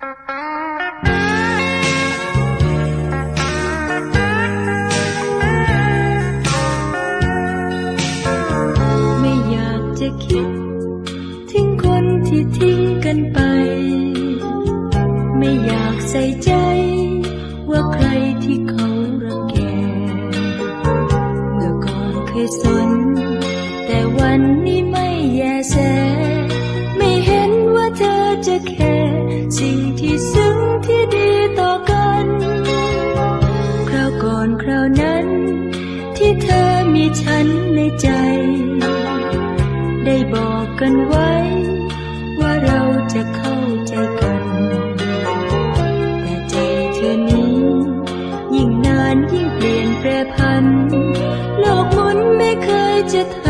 ไม่อยากจะคิด ถึงคนที่ทิ้งกันไป ไม่อยากใส่ใจ ว่าใครที่เขารังแก เมื่อก่อนเคยสน แต่วันนี้ไม่แยแส ฉันในใจ ได้บอกกันไว้ ว่าเราจะเข้าใจกัน แต่ใจเธอนี้ ยิ่งนานยิ่งเปลี่ยนแปรพันโลกมุนไม่เคยจะทัน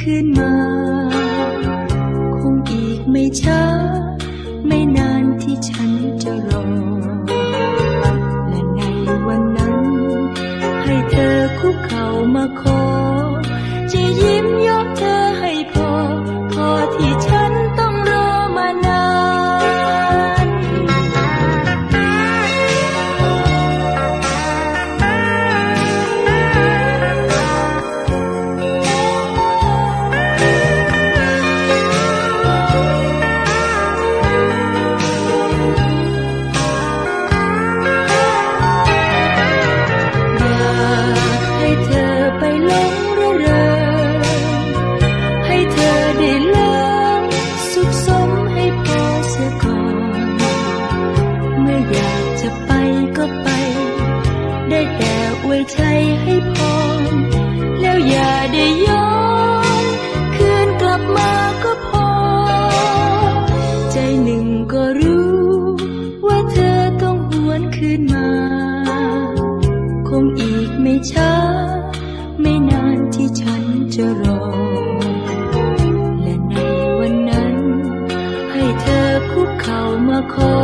คืนมา คงอีกไม่ช้า ไม่นานที่ฉันจะรอ และในวันนั้น ให้เธอคุกเข่ามาขอ จะยิ้มยกเธอ อวยชัยให้พรแล้วอย่าได้ย้อนคืนกลับมาก็พอ ใจหนึ่งก็รู้ ว่าเธอต้องหวนคืนมา คงอีกไม่ช้า ไม่นานที่ฉันจะรอ และในวันนั้น ให้เธอคุกเข่ามาขอ